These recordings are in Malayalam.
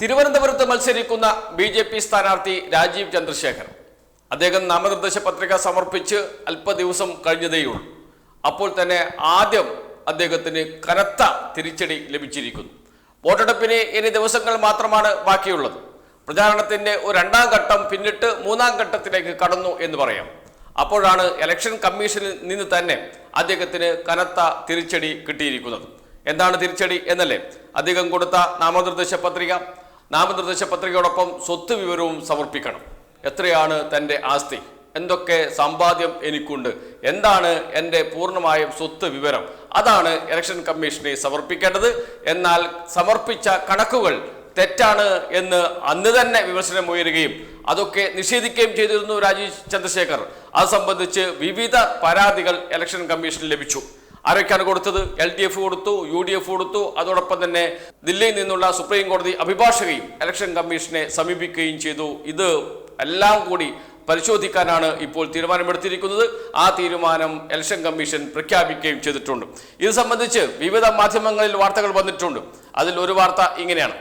തിരുവനന്തപുരത്ത് മത്സരിക്കുന്ന ബി ജെ പി സ്ഥാനാർത്ഥി രാജീവ് ചന്ദ്രശേഖർ അദ്ദേഹം നാമനിർദ്ദേശ പത്രിക സമർപ്പിച്ച് അല്പ ദിവസം കഴിഞ്ഞതേയുള്ളൂ. അപ്പോൾ തന്നെ ആദ്യം അദ്ദേഹത്തിന് കനത്ത തിരിച്ചടി ലഭിച്ചിരിക്കുന്നു. വോട്ടെടുപ്പിന് ഇനി ദിവസങ്ങൾ മാത്രമാണ് ബാക്കിയുള്ളത്. പ്രചാരണത്തിന്റെ ഒരു രണ്ടാം ഘട്ടം പിന്നിട്ട് മൂന്നാം ഘട്ടത്തിലേക്ക് കടന്നു എന്ന് പറയാം. അപ്പോഴാണ് ഇലക്ഷൻ കമ്മീഷനിൽ നിന്ന് തന്നെ അദ്ദേഹത്തിന് കനത്ത തിരിച്ചടി കിട്ടിയിരിക്കുന്നത്. എന്താണ് തിരിച്ചടി എന്നല്ലേ? അദ്ദേഹം കൊടുത്ത നാമനിർദ്ദേശ പത്രിക നാമനിർദ്ദേശ പത്രികയോടൊപ്പം സ്വത്ത് വിവരവും സമർപ്പിക്കണം. എത്രയാണ് തന്റെ ആസ്തി? എന്തൊക്കെ സമ്പാദ്യം എനിക്കുണ്ട്? എന്താണ് എന്റെ പൂർണമായ സ്വത്ത് വിവരം? അതാണ് ഇലക്ഷൻ കമ്മീഷനെ സമർപ്പിക്കേണ്ടത്. എന്നാൽ സമർപ്പിച്ച കണക്കുകൾ തെറ്റാണ് എന്ന് അന്ന് തന്നെ വിമർശനം ഉയരുകയും അതൊക്കെ നിഷേധിക്കുകയും ചെയ്തിരുന്നു രാജീവ് ചന്ദ്രശേഖർ. അത് സംബന്ധിച്ച് വിവിധ പരാതികൾ ഇലക്ഷൻ കമ്മീഷന് ലഭിച്ചു. ആരൊക്കെയാണ് കൊടുത്തത്? എൽ ഡി എഫ് കൊടുത്തു യു ഡി എഫ് കൊടുത്തു. അതോടൊപ്പം തന്നെ ദില്ലിയിൽ നിന്നുള്ള സുപ്രീം കോടതി അഭിഭാഷകയും ഇലക്ഷൻ കമ്മീഷനെ സമീപിക്കുകയും ചെയ്തു. ഇത് എല്ലാം കൂടി പരിശോധിക്കാനാണ് ഇപ്പോൾ തീരുമാനമെടുത്തിരിക്കുന്നത്. ആ തീരുമാനം ഇലക്ഷൻ കമ്മീഷൻ പ്രഖ്യാപിക്കുകയും ചെയ്തിട്ടുണ്ട്. ഇത് സംബന്ധിച്ച് വിവിധ മാധ്യമങ്ങളിൽ വാർത്തകൾ വന്നിട്ടുണ്ട്. അതിൽ ഒരു വാർത്ത ഇങ്ങനെയാണ്.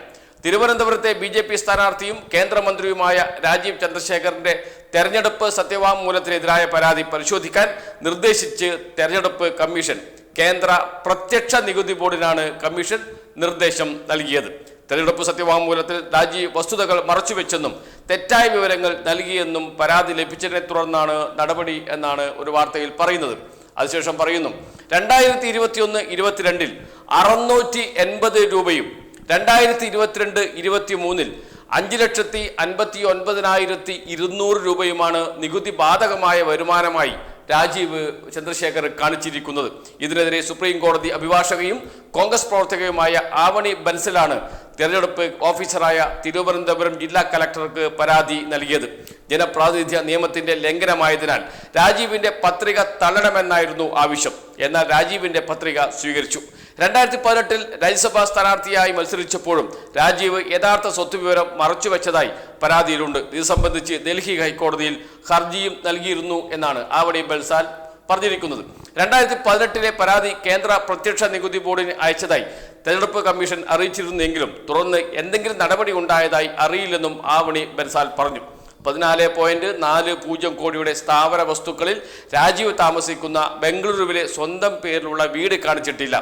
തിരുവനന്തപുരത്തെ ബി ജെ പി സ്ഥാനാർത്ഥിയും കേന്ദ്രമന്ത്രിയുമായ രാജീവ് ചന്ദ്രശേഖറിന്റെ തെരഞ്ഞെടുപ്പ് സത്യവാങ്മൂലത്തിനെതിരായ പരാതി പരിശോധിക്കാൻ നിർദ്ദേശിച്ച് തെരഞ്ഞെടുപ്പ് കമ്മീഷൻ കേന്ദ്ര പ്രത്യക്ഷ നികുതി ബോർഡിനാണ് കമ്മീഷൻ നിർദ്ദേശം നൽകിയത്. തെരഞ്ഞെടുപ്പ് സത്യവാങ്മൂലത്തിൽ രാജി വസ്തുതകൾ മറച്ചുവെച്ചെന്നും തെറ്റായ വിവരങ്ങൾ നൽകിയെന്നും പരാതി ലഭിച്ചതിനെ തുടർന്നാണ് നടപടി എന്നാണ് ഒരു വാർത്തയിൽ പറയുന്നത്. അതിനുശേഷം പറയുന്നു രണ്ടായിരത്തി ഇരുപത്തിയൊന്ന് ഇരുപത്തിരണ്ടിൽ അറുന്നൂറ്റി എൺപത് രൂപയും രണ്ടായിരത്തി ഇരുപത്തിരണ്ട് ഇരുപത്തി മൂന്നിൽ അഞ്ച് ലക്ഷത്തി അൻപത്തി ഒൻപതിനായിരത്തി ഇരുന്നൂറ് രൂപയുമാണ് നികുതി ബാധകമായ വരുമാനമായി രാജീവ് ചന്ദ്രശേഖർ കാണിച്ചിരിക്കുന്നത്. ഇതിനെതിരെ സുപ്രീം കോടതി അഭിഭാഷകയും കോൺഗ്രസ് പ്രവർത്തകയുമായ ആവണി ബൻസലാണ് തെരഞ്ഞെടുപ്പ് ഓഫീസറായ തിരുവനന്തപുരം ജില്ലാ കലക്ടർക്ക് പരാതി നൽകിയത്. ജനപ്രാതിനിധ്യ നിയമത്തിന്റെ ലംഘനമായതിനാൽ രാജീവിന്റെ പത്രിക തള്ളണമെന്നായിരുന്നു ആവശ്യം. എന്നാൽ രാജീവിന്റെ പത്രിക സ്വീകരിച്ചു. രണ്ടായിരത്തി പതിനെട്ടിൽ രാജ്യസഭാ സ്ഥാനാർത്ഥിയായി മത്സരിച്ചപ്പോഴും രാജീവ് യഥാർത്ഥ സ്വത്ത് വിവരം മറച്ചുവെച്ചതായി പരാതിയിലുണ്ട്. ഇത് സംബന്ധിച്ച് ഡൽഹി ഹൈക്കോടതിയിൽ ഹർജിയും നൽകിയിരുന്നു എന്നാണ് ആവടി ബൽസാൽ പറഞ്ഞിരിക്കുന്നത്. രണ്ടായിരത്തി പതിനെട്ടിലെ പരാതി കേന്ദ്ര പ്രത്യക്ഷ നികുതി ബോർഡിന് അയച്ചതായി തെരഞ്ഞെടുപ്പ് കമ്മീഷൻ അറിയിച്ചിരുന്നെങ്കിലും തുടർന്ന് എന്തെങ്കിലും നടപടി ഉണ്ടായതായി അറിയില്ലെന്നും ആവണി ബൻസാൽ പറഞ്ഞു. പതിനാല് പോയിന്റ് നാല് പൂജ്യം കോടിയുടെ സ്ഥാവര വസ്തുക്കളിൽ രാജീവ് താമസിക്കുന്ന ബംഗളൂരുവിലെ സ്വന്തം പേരിലുള്ള വീട് കാണിച്ചിട്ടില്ല.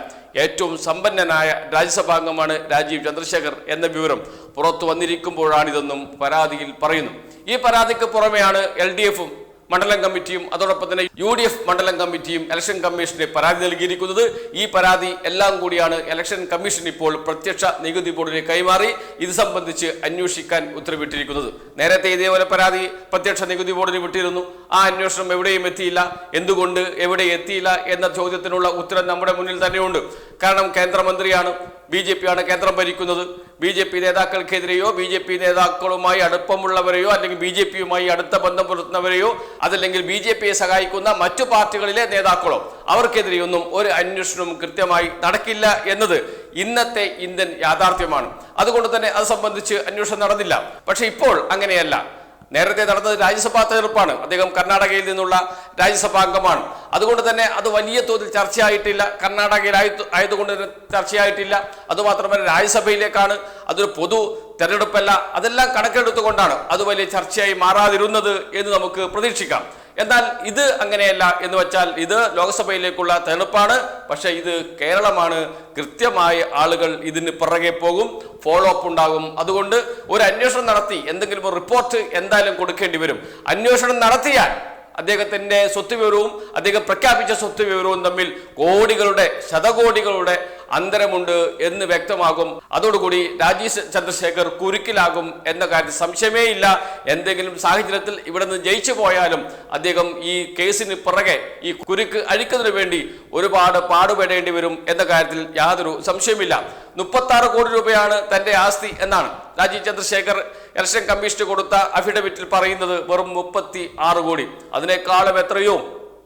ഏറ്റവും സമ്പന്നനായ രാജ്യസഭാംഗമാണ് രാജീവ് ചന്ദ്രശേഖർ എന്ന വിവരം പുറത്തു വന്നിരിക്കുമ്പോഴാണിതെന്നും പരാതിയിൽ പറയുന്നു. ഈ പരാതിക്ക് പുറമെയാണ് എൽ ഡി എഫും മണ്ഡലം കമ്മിറ്റിയും അതോടൊപ്പം തന്നെ യു ഡി എഫ് മണ്ഡലം കമ്മിറ്റിയും ഇലക്ഷൻ കമ്മീഷന് പരാതി നൽകിയിരിക്കുന്നത്. ഈ പരാതി എല്ലാം കൂടിയാണ് ഇലക്ഷൻ കമ്മീഷൻ ഇപ്പോൾ പ്രത്യക്ഷ നികുതി ബോർഡിനെ കൈമാറി ഇത് സംബന്ധിച്ച് അന്വേഷിക്കാൻ ഉത്തരവിട്ടിരിക്കുന്നത്. നേരത്തെ ഇതേപോലെ പരാതി പ്രത്യക്ഷ നികുതി ബോർഡിന് വിട്ടിരുന്നു. ആ അന്വേഷണം എവിടെയും എത്തിയില്ല. എന്തുകൊണ്ട് എവിടെ എത്തിയില്ല എന്ന ചോദ്യത്തിനുള്ള ഉത്തരം നമ്മുടെ മുന്നിൽ തന്നെയുണ്ട്. കാരണം കേന്ദ്രമന്ത്രിയാണ് ബി ജെ പിയാണ് കേന്ദ്രം ഭരിക്കുന്നത്. ബി ജെ പി നേതാക്കൾക്കെതിരെയോ ബി ജെ പി നേതാക്കളുമായി അടുപ്പമുള്ളവരെയോ അല്ലെങ്കിൽ ബി ജെ പിയുമായി അടുത്ത ബന്ധം പുലർത്തുന്നവരെയോ അതല്ലെങ്കിൽ ബി ജെ പിയെ സഹായിക്കുന്ന മറ്റു പാർട്ടികളിലെ നേതാക്കളോ അവർക്കെതിരെയൊന്നും ഒരു അന്വേഷണവും കൃത്യമായി നടക്കില്ല എന്നത് ഇന്നത്തെ ഇന്ത്യൻ യാഥാർത്ഥ്യമാണ്. അതുകൊണ്ട് തന്നെ അത് സംബന്ധിച്ച് അന്വേഷണം നടന്നില്ല. പക്ഷേ ഇപ്പോൾ അങ്ങനെയല്ല. നേരത്തെ നടന്നത് രാജ്യസഭാ തെരഞ്ഞെടുപ്പാണ്. അദ്ദേഹം കർണാടകയിൽ നിന്നുള്ള രാജ്യസഭാ അംഗമാണ്. അതുകൊണ്ട് തന്നെ അത് വലിയ തോതിൽ ചർച്ചയായിട്ടില്ല. കർണാടകയിൽ ആയത് ആയതുകൊണ്ട് തന്നെ ചർച്ചയായിട്ടില്ല. അതുമാത്രമല്ല രാജ്യസഭയിലേക്കാണ്. അതൊരു പൊതു തെരഞ്ഞെടുപ്പല്ല. അതെല്ലാം കണക്കെടുത്തുകൊണ്ടാണ് അത് വലിയ ചർച്ചയായി മാറാതിരുന്നത് എന്ന് നമുക്ക് പ്രതീക്ഷിക്കാം. എന്നാൽ ഇത് അങ്ങനെയല്ല എന്ന് വെച്ചാൽ ഇത് ലോക്സഭയിലേക്കുള്ള തെരഞ്ഞെടുപ്പാണ്. പക്ഷേ ഇത് കേരളമാണ്. കൃത്യമായി ആളുകൾ ഇതിന് പിറകെ പോകും. ഫോളോ അപ്പ് ഉണ്ടാകും. അതുകൊണ്ട് ഒരു അന്വേഷണം നടത്തി. എന്തെങ്കിലും ഒരു റിപ്പോർട്ട് എന്തായാലും കൊടുക്കേണ്ടി വരും. അന്വേഷണം നടത്തിയാൽ അദ്ദേഹത്തിന്റെ സ്വത്ത് വിവരവും അദ്ദേഹം പ്രഖ്യാപിച്ച സ്വത്ത് വിവരവും തമ്മിൽ കോടികളുടെ ശതകോടികളുടെ അന്തരമുണ്ട് എന്ന് വ്യക്തമാകും. അതോടുകൂടി രാജീവ് ചന്ദ്രശേഖർ കുരുക്കിലാകും എന്ന കാര്യത്തിൽ സംശയമേ ഇല്ല. എന്തെങ്കിലും സാഹചര്യത്തിൽ ഇവിടെ നിന്ന് ജയിച്ചു പോയാലും അദ്ദേഹം ഈ കേസിന് പുറകെ ഈ കുരുക്ക് അഴിക്കുന്നതിന് വേണ്ടി ഒരുപാട് പാടുപെടേണ്ടി വരും എന്ന കാര്യത്തിൽ യാതൊരു സംശയമില്ല മുപ്പത്തി കോടി രൂപയാണ് തന്റെ ആസ്തി എന്നാണ് രാജീവ് ചന്ദ്രശേഖർ ഇലക്ഷൻ കമ്മീഷന് കൊടുത്ത അഫിഡവിറ്റിൽ പറയുന്നത് വെറും മുപ്പത്തി ആറ് കോടി. അതിനേക്കാളും എത്രയോ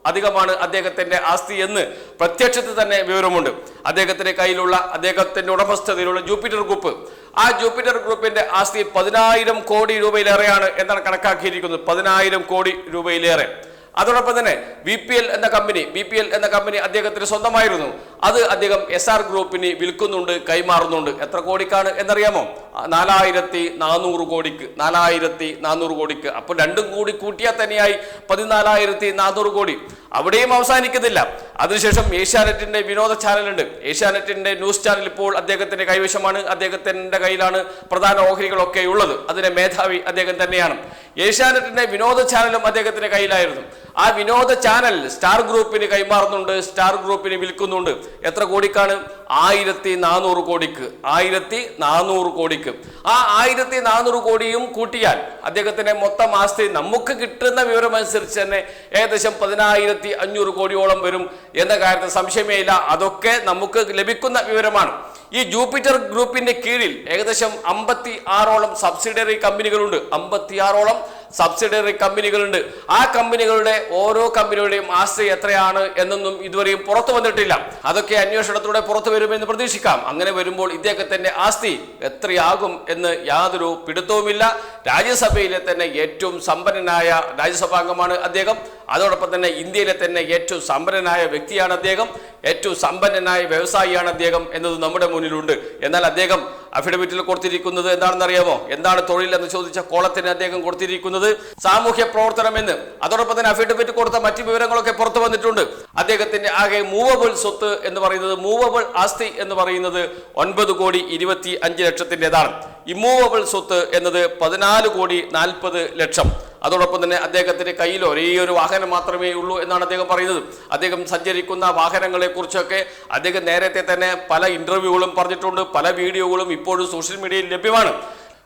അധികമാണ് അദ്ദേഹത്തിന്റെ ആസ്തി എന്ന് പ്രത്യക്ഷത്തിൽ തന്നെ വിവരമുണ്ട്. അദ്ദേഹത്തിന്റെ കയ്യിലുള്ള അദ്ദേഹത്തിന്റെ ഉടമസ്ഥതയിലുള്ള ജൂപ്പിറ്റർ ഗ്രൂപ്പ് ആ ജൂപ്പിറ്റർ ഗ്രൂപ്പിന്റെ ആസ്തി പതിനായിരം കോടി രൂപയിലേറെയാണ് എന്നാണ് കണക്കാക്കിയിരിക്കുന്നത്. പതിനായിരം കോടി രൂപയിലേറെ. അതോടൊപ്പം തന്നെ ബി പി എൽ എന്ന കമ്പനി ബി പി എൽ എന്ന കമ്പനി അദ്ദേഹത്തിന് സ്വന്തമായിരുന്നു. അത് അദ്ദേഹം എസ് ആർ ഗ്രൂപ്പിന് വിൽക്കുന്നുണ്ട് കൈമാറുന്നുണ്ട്. എത്ര കോടിക്കാണ് എന്നറിയാമോ? നാലായിരത്തി നാനൂറ് കോടിക്ക് നാലായിരത്തി നാനൂറ് കോടിക്ക്. അപ്പോൾ രണ്ടും കൂടി കൂട്ടിയാൽ തന്നെയായി പതിനാലായിരത്തി നാനൂറ് കോടി. അവിടെയും അവസാനിക്കുന്നില്ല. അതിനുശേഷം ഏഷ്യാനെറ്റിന്റെ വിനോദ ചാനലുണ്ട്. ഏഷ്യാനെറ്റിന്റെ ന്യൂസ് ചാനൽ ഇപ്പോൾ അദ്ദേഹത്തിന്റെ കൈവശമാണ്. അദ്ദേഹത്തിന്റെ കയ്യിലാണ് പ്രധാന ഓഹരികളൊക്കെ ഉള്ളത് അതിന്റെ മേധാവി അദ്ദേഹം തന്നെയാണ്. ഏഷ്യാനെറ്റിന്റെ വിനോദ ചാനലും അദ്ദേഹത്തിന്റെ കയ്യിലായിരുന്നു. ആ വിനോദ ചാനൽ സ്റ്റാർ ഗ്രൂപ്പിന് കൈമാറുന്നുണ്ട് സ്റ്റാർ ഗ്രൂപ്പിന് വിൽക്കുന്നുണ്ട്. എത്ര കോടിക്കാണ്? ആയിരത്തി നാനൂറ് കോടിക്ക്. ആയിരത്തി നാനൂറ് കോടിക്ക്. ആ ആയിരത്തി നാനൂറ് കോടിയും കൂട്ടിയാൽ അദ്ദേഹത്തിന്റെ മൊത്തം ആസ്തി നമുക്ക് കിട്ടുന്ന വിവരം അനുസരിച്ച് തന്നെ ഏകദേശം പതിനായിരത്തി അഞ്ഞൂറ് കോടിയോളം വരും എന്ന കാര്യത്തിൽ സംശയമേ ഇല്ല. അതൊക്കെ നമുക്ക് ലഭിക്കുന്ന വിവരമാണ്. ഈ ജൂപ്പിറ്റർ ഗ്രൂപ്പിന്റെ കീഴിൽ ഏകദേശം അമ്പത്തി ആറോളം സബ്സിഡറി കമ്പനികളുണ്ട്. അമ്പത്തി ആറോളം സബ്സിഡറി കമ്പനികളുണ്ട്. ആ കമ്പനികളുടെ ഓരോ കമ്പനികളുടെയും ആസ്തി എത്രയാണ് എന്നൊന്നും ഇതുവരെയും പുറത്തു വന്നിട്ടില്ല. അതൊക്കെ അന്വേഷണത്തിലൂടെ പുറത്തു വരുമെന്ന് പ്രതീക്ഷിക്കാം. അങ്ങനെ വരുമ്പോൾ ഇദ്ദേഹത്തിന്റെ ആസ്തി എത്രയാകും എന്ന് യാതൊരു പിടുത്തവുമില്ല. രാജ്യസഭയിലെ തന്നെ ഏറ്റവും സമ്പന്നനായ രാജ്യസഭാംഗമാണ് അദ്ദേഹം. അതോടൊപ്പം തന്നെ ഇന്ത്യയിലെ തന്നെ ഏറ്റവും സമ്പന്നനായ വ്യക്തിയാണ് അദ്ദേഹം. ഏറ്റവും സമ്പന്നനായ വ്യവസായിയാണ് അദ്ദേഹം എന്നത് നമ്മുടെ മുന്നിലുണ്ട്. എന്നാൽ അദ്ദേഹം അഫിഡവിറ്റിൽ കൊടുത്തിരിക്കുന്നത് എന്താണെന്ന് അറിയാമോ എന്താണ് തൊഴിൽ എന്ന് ചോദിച്ച കോളത്തിന് അദ്ദേഹം കൊടുത്തിരിക്കുന്നത് സാമൂഹ്യ പ്രവർത്തനം എന്ന് അതോടൊപ്പം തന്നെ അഫിഡവിറ്റ് കൊടുത്ത മറ്റ് വിവരങ്ങളൊക്കെ പുറത്തു വന്നിട്ടുണ്ട്. അദ്ദേഹത്തിന്റെ ആകെ മൂവബിൾ സ്വത്ത് എന്ന് പറയുന്നത് മൂവബിൾ ആസ്തി എന്ന് പറയുന്നത് ഒൻപത് കോടി ഇരുപത്തി അഞ്ച് ലക്ഷത്തിന്റെതാണ് ഇമ്മൂവബിൾ സ്വത്ത് എന്നത് പതിനാല് കോടി നാൽപ്പത് ലക്ഷം. അതോടൊപ്പം തന്നെ അദ്ദേഹത്തിന്റെ കയ്യിൽ ഒരേ ഒരു വാഹനം മാത്രമേ ഉള്ളൂ എന്നാണ് അദ്ദേഹം പറയുന്നത്. അദ്ദേഹം സഞ്ചരിക്കുന്ന വാഹനങ്ങളെക്കുറിച്ചൊക്കെ അദ്ദേഹം നേരത്തെ തന്നെ പല ഇന്റർവ്യൂകളും പറഞ്ഞിട്ടുണ്ട്. പല വീഡിയോകളും ഇപ്പോഴും സോഷ്യൽ മീഡിയയിൽ ലഭ്യമാണ്.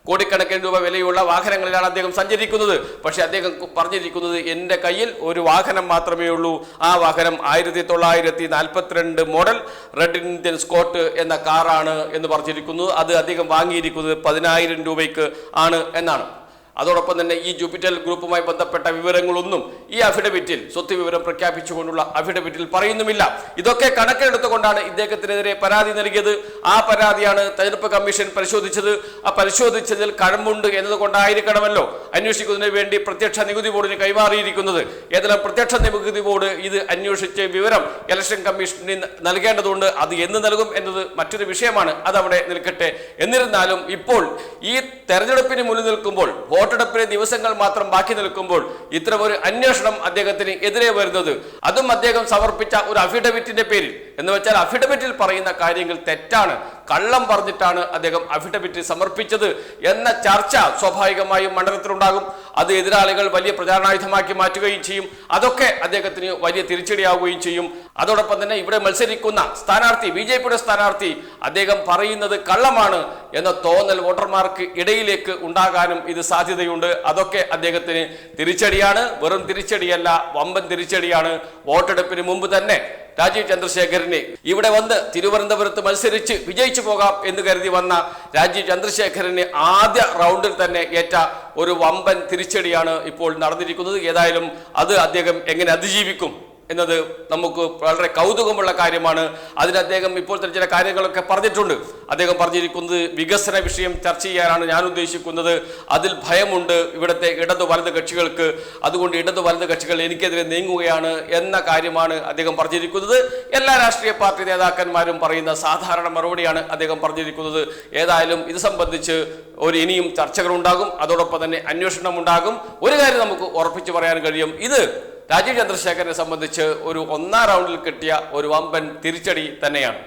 കോടിക്കണക്കിന് രൂപ വിലയുള്ള വാഹനങ്ങളിലാണ് അദ്ദേഹം സഞ്ചരിക്കുന്നത്. പക്ഷേ അദ്ദേഹം പറഞ്ഞിരിക്കുന്നത് എന്റെ കയ്യിൽ ഒരു വാഹനം മാത്രമേ ഉള്ളൂ. ആ വാഹനം ആയിരത്തി തൊള്ളായിരത്തി നാൽപ്പത്തിരണ്ട് മോഡൽ റെഡ് ഇന്ത്യൻ സ്കോട്ട് എന്ന കാറാണ് എന്ന് പറഞ്ഞിരിക്കുന്നു. അത് അദ്ദേഹം വാങ്ങിയിരിക്കുന്നത് പതിനായിരം രൂപയ്ക്ക് ആണ് എന്നാണ്. അതോടൊപ്പം തന്നെ ഈ ജൂപ്പിറ്റൽ ഗ്രൂപ്പുമായി ബന്ധപ്പെട്ട വിവരങ്ങളൊന്നും ഈ അഫിഡവിറ്റിൽ സ്വത്ത് വിവരം പ്രഖ്യാപിച്ചുകൊണ്ടുള്ള അഫിഡവിറ്റിൽ പറയുന്നുമില്ല. ഇതൊക്കെ കണക്കിലെടുത്തുകൊണ്ടാണ് ഇദ്ദേഹത്തിനെതിരെ പരാതി നൽകിയത്. ആ പരാതിയാണ് തെരഞ്ഞെടുപ്പ് കമ്മീഷൻ പരിശോധിച്ചത്. ആ പരിശോധിച്ചതിൽ കഴമ്പുണ്ട് എന്നതുകൊണ്ടായിരിക്കണമല്ലോ അന്വേഷിക്കുന്നതിന് വേണ്ടി പ്രത്യക്ഷ നികുതി ബോർഡിന് കൈമാറിയിരിക്കുന്നത്. ഏതെല്ലാം പ്രത്യക്ഷ നികുതി ബോർഡ് ഇത് അന്വേഷിച്ച് വിവരം ഇലക്ഷൻ കമ്മീഷന് നൽകേണ്ടതുണ്ട് അത് എന്ന് നൽകും എന്നത് മറ്റൊരു വിഷയമാണ്. അതവിടെ നിൽക്കട്ടെ. എന്നിരുന്നാലും ഇപ്പോൾ ഈ തെരഞ്ഞെടുപ്പിന് മുന്നിൽ നിൽക്കുമ്പോൾ വോട്ടെടുപ്പിന് ദിവസങ്ങൾ മാത്രം ബാക്കി നിൽക്കുമ്പോൾ ഇത്തരം ഒരു അന്വേഷണം അദ്ദേഹത്തിന് എതിരെ വരുന്നത്. അതും അദ്ദേഹം സമർപ്പിച്ച ഒരു അഫിഡവിറ്റിന്റെ പേരിൽ. എന്ന് വെച്ചാൽ അഫിഡവിറ്റിൽ പറയുന്ന കാര്യങ്ങൾ തെറ്റാണ്. കള്ളം പറഞ്ഞിട്ടാണ് അദ്ദേഹം അഫിഡവിറ്റ് സമർപ്പിച്ചത് എന്ന ചർച്ച സ്വാഭാവികമായും മണ്ഡലത്തിലുണ്ടാകും. അത് എതിരാളികൾ വലിയ പ്രചാരണായുധമാക്കി മാറ്റുകയും ചെയ്യും. അതൊക്കെ അദ്ദേഹത്തിന് വലിയ തിരിച്ചടിയാവുകയും ചെയ്യും. അതോടൊപ്പം തന്നെ ഇവിടെ മത്സരിക്കുന്ന സ്ഥാനാർത്ഥി ബി ജെ പിയുടെ സ്ഥാനാർത്ഥി അദ്ദേഹം പറയുന്നത് കള്ളമാണ് എന്ന തോന്നൽ വോട്ടർമാർക്ക് ഇടയിലേക്ക് ഉണ്ടാകാനും ഇത് സാധ്യതയുണ്ട്. അതൊക്കെ അദ്ദേഹത്തിന് തിരിച്ചടിയാണ്. വെറും തിരിച്ചടിയല്ല വമ്പൻ തിരിച്ചടിയാണ്. വോട്ടെടുപ്പിന് മുമ്പ് തന്നെ രാജീവ് ചന്ദ്രശേഖരനെ ഇവിടെ വന്ന് തിരുവനന്തപുരത്ത് മത്സരിച്ച് വിജയിച്ചു പോകാം എന്ന് കരുതി വന്ന രാജീവ് ചന്ദ്രശേഖരന് ആദ്യ റൗണ്ടിൽ തന്നെ ഏറ്റ ഒരു വമ്പൻ തിരിച്ചടിയാണ് ഇപ്പോൾ നടന്നിരിക്കുന്നത്. ഏതായാലും അത് അദ്ദേഹം എങ്ങനെ അതിജീവിക്കും? എന്നത് നമുക്ക് വളരെ കൗതുകമുള്ള കാര്യമാണ്. അതിന് അദ്ദേഹം ഇപ്പോൾ തന്നെ ചില കാര്യങ്ങളൊക്കെ പറഞ്ഞിട്ടുണ്ട്. അദ്ദേഹം പറഞ്ഞിരിക്കുന്നത് വികസന വിഷയം ചർച്ച ചെയ്യാനാണ് ഞാൻ ഉദ്ദേശിക്കുന്നത്. അതിൽ ഭയമുണ്ട് ഇവിടുത്തെ ഇടതു വലത് കക്ഷികൾക്ക്. അതുകൊണ്ട് ഇടതു വലത് കക്ഷികൾ എനിക്കെതിരെ നീങ്ങുകയാണ് എന്ന കാര്യമാണ് അദ്ദേഹം പറഞ്ഞിരിക്കുന്നത്. എല്ലാ രാഷ്ട്രീയ പാർട്ടി നേതാക്കന്മാരും പറയുന്ന സാധാരണ മറുപടിയാണ് അദ്ദേഹം പറഞ്ഞിരിക്കുന്നത്. ഏതായാലും ഇത് സംബന്ധിച്ച് ഒരു ഇനിയും ചർച്ചകൾ ഉണ്ടാകും അതോടൊപ്പം തന്നെ അന്വേഷണം ഉണ്ടാകും ഒരു കാര്യം നമുക്ക് ഉറപ്പിച്ചു പറയാൻ കഴിയും. ഇത് രാജീവ് ചന്ദ്രശേഖരനെ സംബന്ധിച്ച് ഒരു ഒന്നാം റൗണ്ടിൽ കിട്ടിയ ഒരു വമ്പൻ തിരിച്ചടി തന്നെയാണ്.